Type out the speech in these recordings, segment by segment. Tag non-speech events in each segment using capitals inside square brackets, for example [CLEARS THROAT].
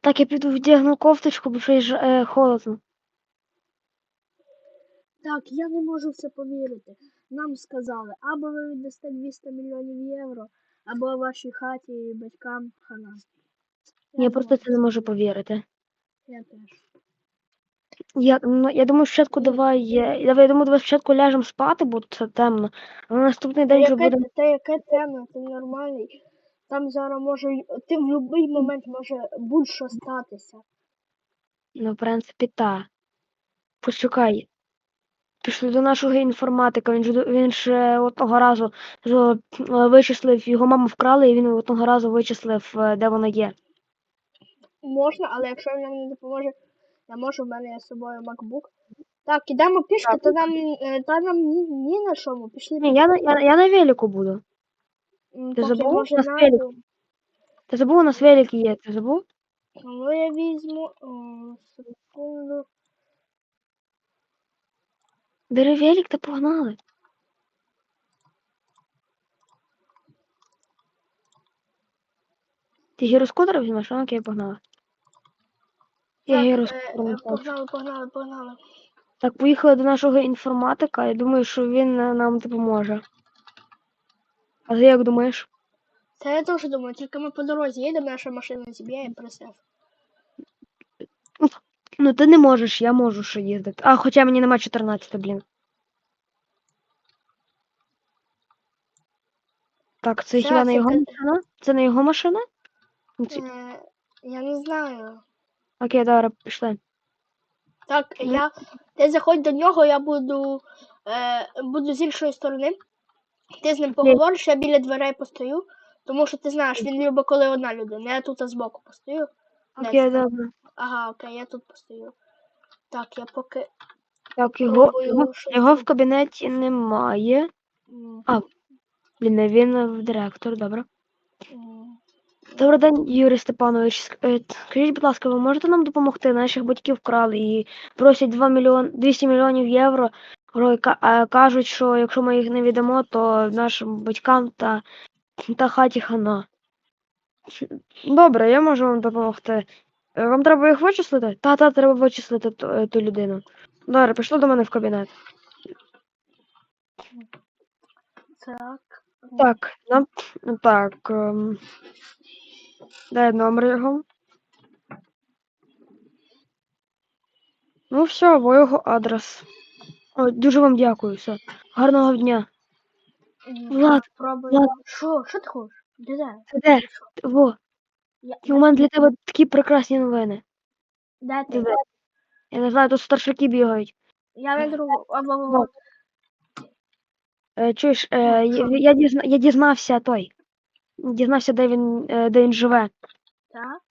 Так, я піду вдягну кофточку, бо ще й е, холодно. Так, я не можу в це повірити. Нам сказали, або ви віддасте 200 мільйонів євро, або вашій хаті і батькам хана. Я не просто це не можу повірити. Я теж. Я, ну, я думаю, спочатку давай, е, давай, я думаю, давай спочатку ляжемо спати, бо це темно. А на наступний день вже буде. та яке темно, ти нормальний. Там зараз може, ти в будь-який момент може будь-що статися. Ну, в принципі, та. Почекай. Пішли до нашого інформатика. Він ж він ж одного разу е, вичислив, його маму вкрали, і він одного разу вичислив, е, де вона є. Можна, але якщо він нам не допоможе, я можу, в мене є з собою MacBook. Так, ідемо пішки, Так. та нам, е, та нам ні, ні на чому. Пішли. Ні, я, я, я на велику буду. Ти так, забув? може На знаю. велику. Ти забув, у нас велик є, ти забув? Ну я візьму. о, секунду. Бери велик та погнали. Ти гіроскутер візьмеш, а окей, погнали. Я Так, гіроскутер не е, погнали, погнали, погнали. Так, поїхали до нашого інформатика, я думаю, що він нам допоможе. А ти як думаєш? Та я теж думаю, тільки ми по дорозі їдемо, наша машина зіб'є і присев. Ну ти не можеш, я можу ще їздити. А, хоча мені нема 14, блін. Так, це хіба не його машина? Це не його машина? Е, я не знаю. Окей, добре, пішли. Так, я. Ти заходь до нього, я буду. Е, буду з іншої сторони. Ти з ним поговориш, я біля дверей постою. Тому що ти знаєш, він любить, коли одна людина. Я тут збоку постою. Окей, добре. Ага, окей, я тут постою. Так, я поки. Так, його, його, його в кабінеті немає. м, Блін, не він в директор, добре. Добрий день, Юрій Степанович. Е, Скажіть, будь ласка, ви можете нам допомогти? Наших батьків вкрали і просять 2 мільйон, 200 мільйонів євро. Ро- Кажуть, що якщо ми їх не віддамо, то нашим батькам та, та хаті хана. Добре, я можу вам допомогти. Вам треба їх вичислити? Та, та, треба вичислити ту, е, ту людину. Добре, пішли до мене в кабінет. Так. Так, нам так. ем, Дай номер його. Ну, все, во його адрес. Ой, дуже вам дякую, все. Гарного дня. Влад. Влад. Що? Що ти хочеш? Де? Во, Я, і у мене для тебе такі прекрасні новини. де ти? Диви. Я не знаю, тут старшаки бігають. Я на другу. Во. Е, чуєш, е, я, я, дізна, я дізнався той. Дізнався, де він, е, де він живе. Так?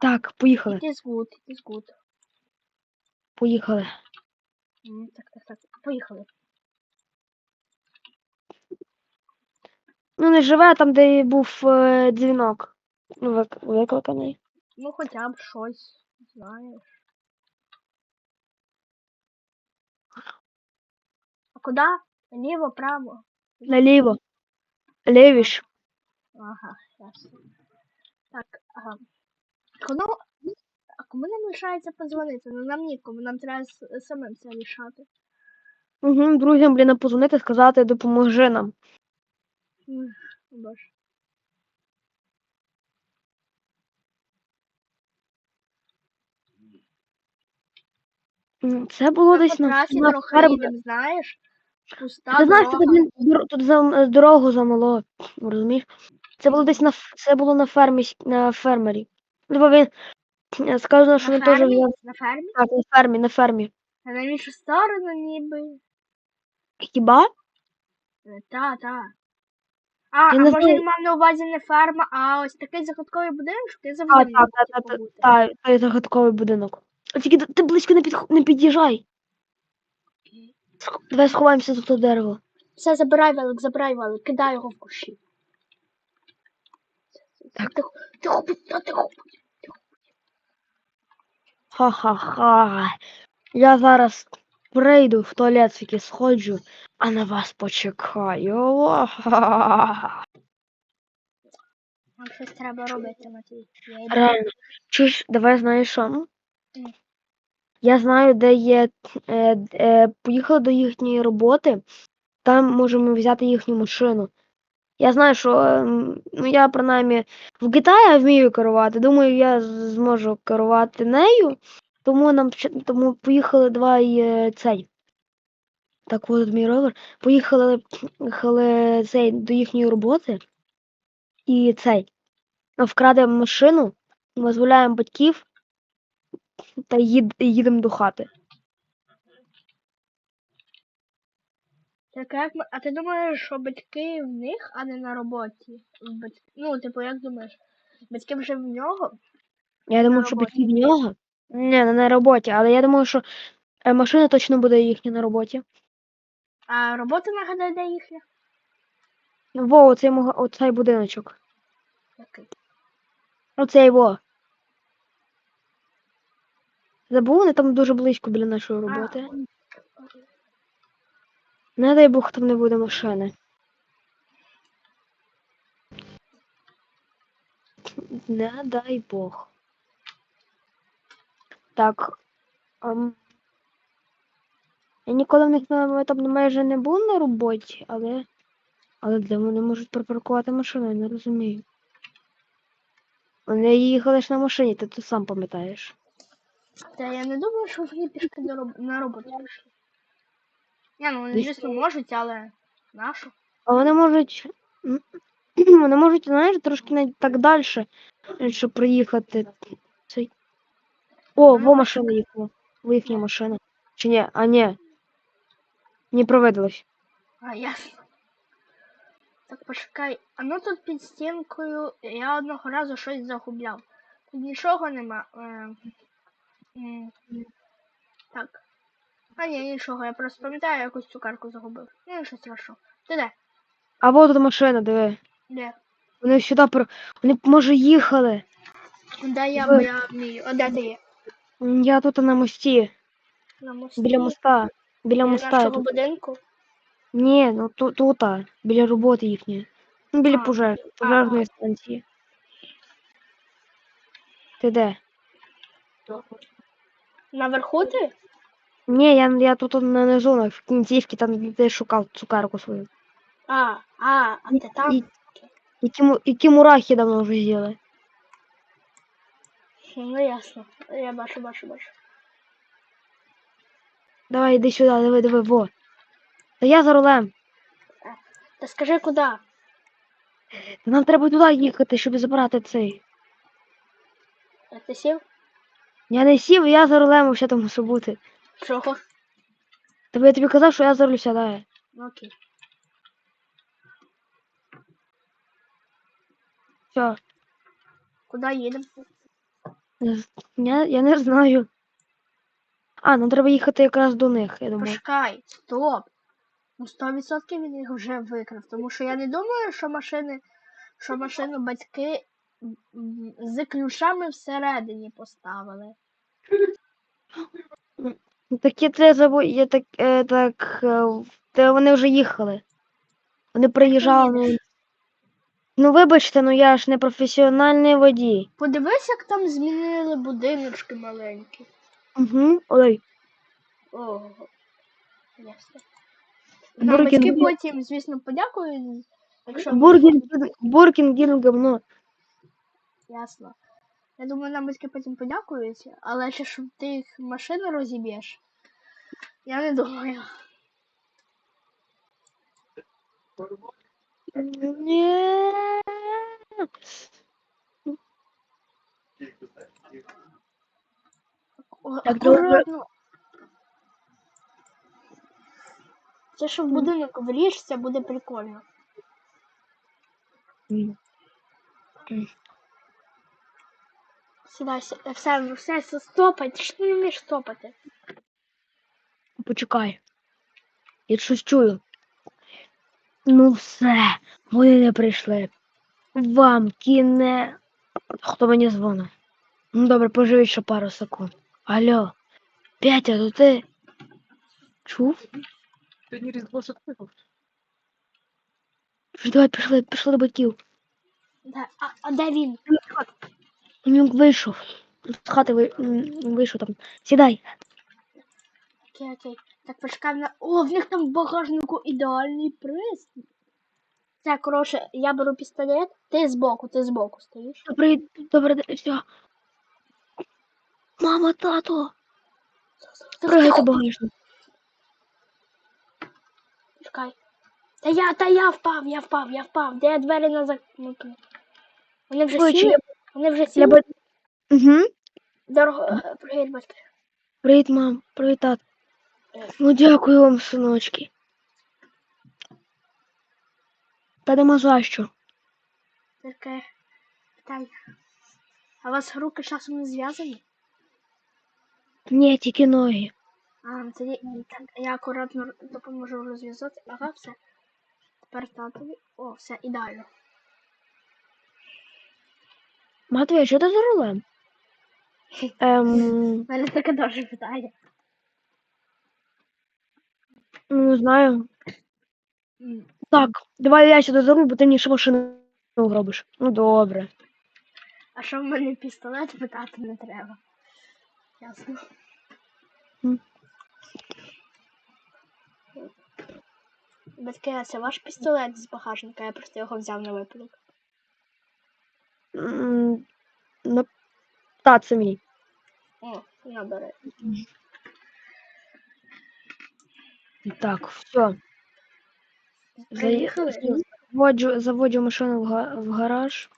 Так, поїхали. It is good, it is good. Поїхали. Так, так, так. Поїхали. Ну, не живе там, де був е, дзвінок. Ну, вик- викликаний. Ну, хоча б щось, знаєш. А куди? Ліво, право? Наліво. Лівіш. Ага, ясно. Так, ага. Кому, а кому нам лишається позвонити? Ну нам нікому, нам треба самим це рішати. Угу, друзям, блін, позвонити, сказати, допоможи нам. М, Боже. М, Це було Ми десь по на, трасі на трохи їдемо, знаєш? Пуста Ти знаєш, дорога. тут, блін, дор- тут за, дорогу замало, розумієш? Це було десь на ф- це було на фермі на фермері. Ну, він сказано, що На він теж взяв На фермі? так, на фермі, на фермі. А на іншу сторону ніби. Хіба? Е, Та, та. А, а може він мав на увазі не ферма, а ось такий захотковий будинок, ти завжди так, так, так, так, той загадковий будинок. А Тільки ти близько не, підх... не під'їжджай. Давай сховаємося за то дерево. Все, забирай велик, забирай велик, кидай його в кущі. Так. Тихо, тихо, тихо. Ха-ха-ха. Я зараз прийду в туалет, тільки сходжу, а на вас почекаю. Нам щось треба робити, Матвій. Реально. Чуєш, давай знаєш що? Я знаю, де є. Е, е, поїхали до їхньої роботи, там можемо взяти їхню машину. Я знаю, що ну, я принаймні в Китаї вмію керувати. Думаю, я зможу керувати нею. Тому нам тому поїхали два е, цей. Так, от мій ровер. Поїхали, поїхали цей, до їхньої роботи. І цей. Вкрадемо машину, визволяємо батьків та їд, їдемо до хати. Так як ми... А ти думаєш, що батьки в них, а не на роботі? Бать... Ну, типу, як думаєш? Батьки вже в нього? Я думаю, що батьки в нього. Не, не на роботі, але я думаю, що е, машина точно буде їхня на роботі. А робота нагадай, де їхня? Во, оцей, мога- оцей будиночок. Який? Оцей во. Забув, вони там дуже близько біля нашої роботи. Не дай Бог, там не буде машини. Не дай Бог. Так. ем, Я ніколи в них на- там майже не був на роботі, але. Але де вони можуть припаркувати машину, я не розумію. Вони їхали ж на машині, ти це сам пам'ятаєш. Та я не думаю, що вони пішки на роботу пішли. Ні, ну вони, звісно, можуть, але нашу. А вони можуть. [CLEARS THROAT] Вони можуть, знаєш, трошки навіть так далі, щоб приїхати. Цей. О, во машина їхала. Во їхня машина. Чи ні? А ні. Не провидилось. А, ясно. Так почекай, а ну тут під стінкою я одного разу щось загубляв. Тут нічого нема. Е, м, так. А ні, нічого, я просто пам'ятаю, якусь цукерку загубив. Ну, нічого страшного. Ти де? А вот тут машина, диви. Де? Вони сюди про. Вони, може, їхали. Де я, Ви- бо я вмію. А де ти є? М, Я тут на мості. На мості. Біля моста. Біля моста. я нашого тут. будинку. Ні, ну тут, тут, біля роботи їхньої. Ну, біля А. пожеж, А, пожежної станції. Ти де? Наверху ти? Ні, я, я тут на низу, на в кінцівці, там де ти шукав цукерку свою. А, а, а ти там? І, і, і ті мурахи давно вже з'їли. Ну ясно. Я бачу, бачу, бачу. Давай, іди сюди, диви, диви, во. Та я за рулем. Та скажи куди? Та нам треба туди їхати, щоб забрати цей. А ти сів? Я не сів, я за рулем ще там мусив бути. Чого? Тобі я тобі казав, що я за руль сядаю. Ну окей. Все. Куди їдемо? Я, я не знаю. А, нам треба їхати якраз до них, я думаю. Почекай, стоп. Ну 100% він їх вже викрав, тому що я не думаю, що машини, що машину батьки з ключами всередині поставили. [LAUGHS] Так я це забу... я так, е, так, е, вони вже їхали. Вони приїжджали. Ну, ну вибачте, ну я ж не професіональний водій. Подивись, як там змінили будиночки маленькі. Угу. Ой, Ого. Ясно. Нам Бургер батьки потім, звісно, подякують, якщо ми- Бургер, Бургер говно. Ясно. Я думаю, нам батьки потім подякують, але ще щоб ти їх машину розіб'єш. Я не думаю. Ні. Акуратно. Це що в будинок влізься, буде прикольно. Сідай, сі- е, все, все, все, стопай, ти ж не вмієш стопати. Почекай. Я щось чую. Ну все, вони не прийшли. Вам кіне. Хто мені дзвонить? Ну добре, поживіть ще пару секунд. Алло, Петя, то ти? Чув? Сьогодні різдво. Що, давай пішли, пішли до батьків. Де, а, а де він? Він вийшов. З хати ви- вийшов там. Сідай. Окей, окей. Так почекай на. О, в них там в багажнику ідеальний пристрій. Це, коротше, я беру пістолет, ти збоку, ти збоку стоїш. Добре, добре, все. Мама, тато, пригайте багажник. Чекай. Та я, та я впав, я впав, я впав. Де двері на закнуту? Вони вже сіли? Вони вже сіли? би... Угу. Дорого, е, привіт, батьки. Привіт, мам. Привіт, тат. Ну, дякую вам, синочки. Та нема за що. Таке питання. А у вас руки часом не зв'язані? Ні, тільки ноги. А, тоді так, я акуратно допоможу розв'язати. Ага, все. Тепер татові. О, все, ідеально. Матвій, що ти за рулем? Ем, У мене таке дуже питання. ну, не знаю. Так, давай я сюди за руль, бо ти мені ще машину робиш. Ну, добре. А що в мене пістолет питати не треба. Ясно. М. Батьки, а це ваш пістолет з багажника, я просто його взяв на випадок. М, Ну, та, це мій. О, на бери. Так, все. Приїхали? Заводжу, заводжу машину в, га- в гараж.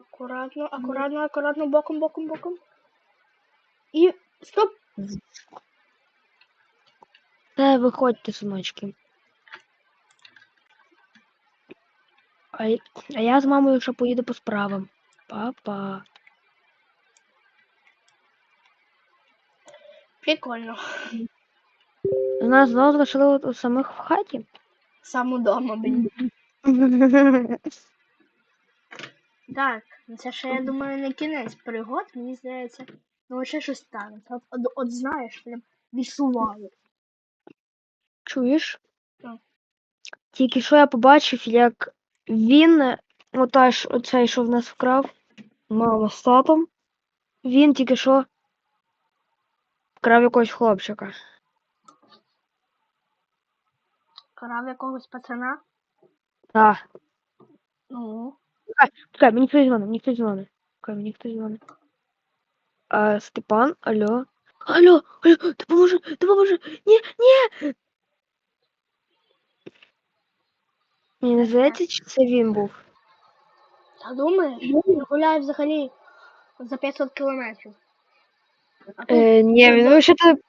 Акуратно, акуратно, акуратно, боком, боком, боком. І стоп! Та виходьте, синочки. А, а я з мамою ще поїду по справам. Папа. Прикольно. Нас знову залишили от- от самих в хаті. Сам удома, блін. [LAUGHS] Так, ну це ще, я думаю, не кінець пригод, мені здається. Ну, ще щось станеться. От, от, от знаєш, прям відчуваю. Чуєш? Так. Тільки що я побачив, як він, е, оцей, що в нас вкрав, мама з татом, він тільки що вкрав якогось хлопчика. Карав якогось пацана. Так. Ну, Чекай, мені хтось дзвонить, мені хтось дзвонить. Чекай, мені хтось дзвонить. А, Степан, алло. Алло, алло, допоможи, допоможи. Ні, ні. Мені не здається, чи це він був. та думаєш, він гуляє взагалі за 500 кілометрів. А тут, Е, ні, він взагалі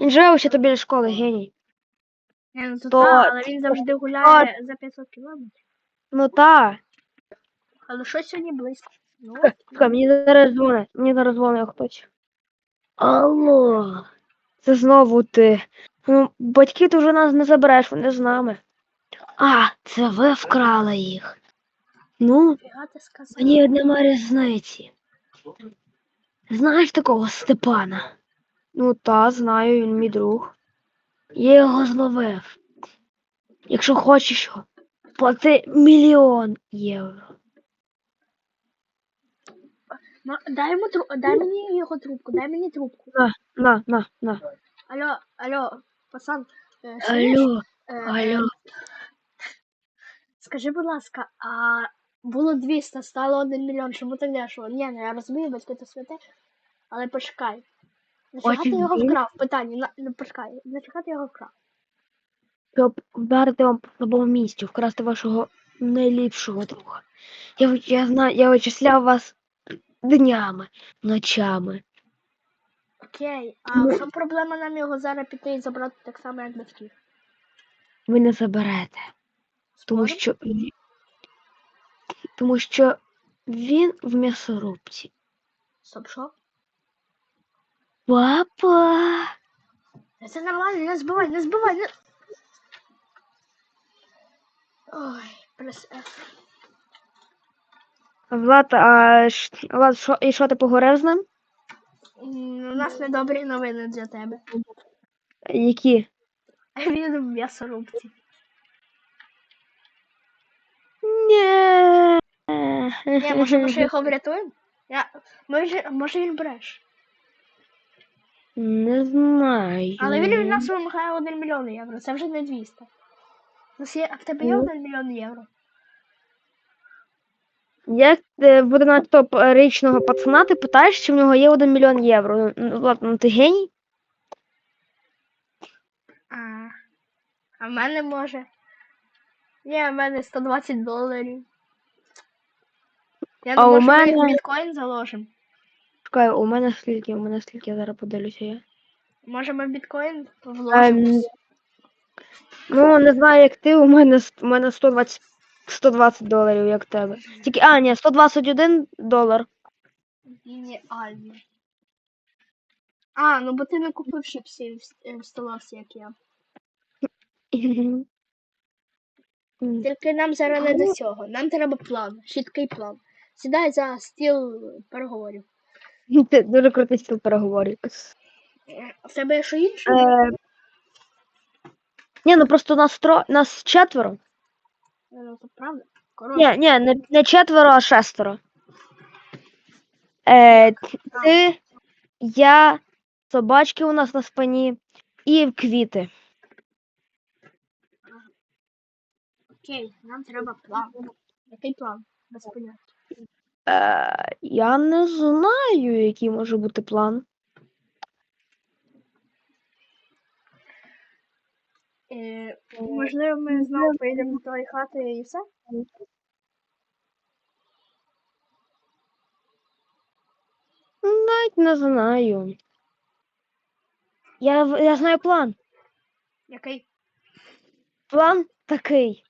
він живе взагалі біля школи, геній. не, ну, то то- та, але він завжди гуляє за 500 кілометрів. Ну та. Але що сьогодні близько? Ну, Чекай, чекай, мені зараз дзвонить, мені зараз дзвонить хтось. Алло, це знову ти. Ну, батьки ти вже нас не забереш, вони з нами. А, це ви вкрали їх. Ну, мені нема різниці. Знаєш такого Степана? Ну та, знаю, він мій друг. Я його зловив. Якщо хочеш, плати мільйон євро. Ну, дай йому тру... дай мені його трубку, дай мені трубку. На, на, на, на. Алло, алло, пацан. е. Алло, Е, е, алло. Скажи, будь ласка, а було 200, стало 1 мільйон, чому так дешево? Ні, ну я розумію, батьки то святе, але почекай. Нафіга ти його вкрав? Питання, на, ну, почекай, нафіга ти його вкрав? щоб вдарити вам по слабому місцю, вкрасти вашого найліпшого друга. Я, я знаю, я вичисляв вас днями, ночами. Окей, а Ну. в чому проблема нам його зараз піти і забрати так само, як батьків? Ви не заберете, тому що тому що він в м'ясорубці. Стоп, що? Папа. Це нормально, не збивай, не збивай, не... Ой, прес F. Влад, а ш- Влад, що, і що ти поговорив з ним? М, У нас недобрі новини для тебе. Які? Він в м'ясорубці. Ні. Ні, може, може його врятуємо? Я... Може, може він бреш. Не знаю. Але він від нас вимагає 1 мільйон євро. Це вже не 200. У нас є, а в тебе є Ну. 1 мільйон євро? Як е, в 11-річного пацана ти питаєш, чи в нього є 1 мільйон євро? Ну, Ну, ладно, ну ти геній? А, а в мене може. Ні, в мене 120 доларів. Я А у думаю, що ми мене- біткоін заложимо. Чекай, у мене скільки, у мене скільки, я зараз подивлюся. Я. Може ми біткоін Ем, вложимо? ну, не знаю, як ти, у мене, у мене 120, 120 доларів, як тебе. Тільки, а, ні, 121 долар. Геніально. А, ну бо ти не купив чіпсів в столовці, як я. М. Тільки нам зараз не до цього. Нам треба план, чіткий план. Сідай за стіл переговорів. Це дуже крутий стіл переговорів. Е, В тебе є що інше? Е, ні, ну просто нас, тро... нас четверо. Ну, це правда. Ні, ні, не, не четверо, а шестеро. Е, ти, я, собачки у нас на спині і квіти. Окей, нам треба план. Який план? Без поняття. Е, я не знаю, який може бути план. Е, можливо, ми знову поїдемо до тої хати і все? Навіть не знаю. Я, я знаю план. Який? План такий.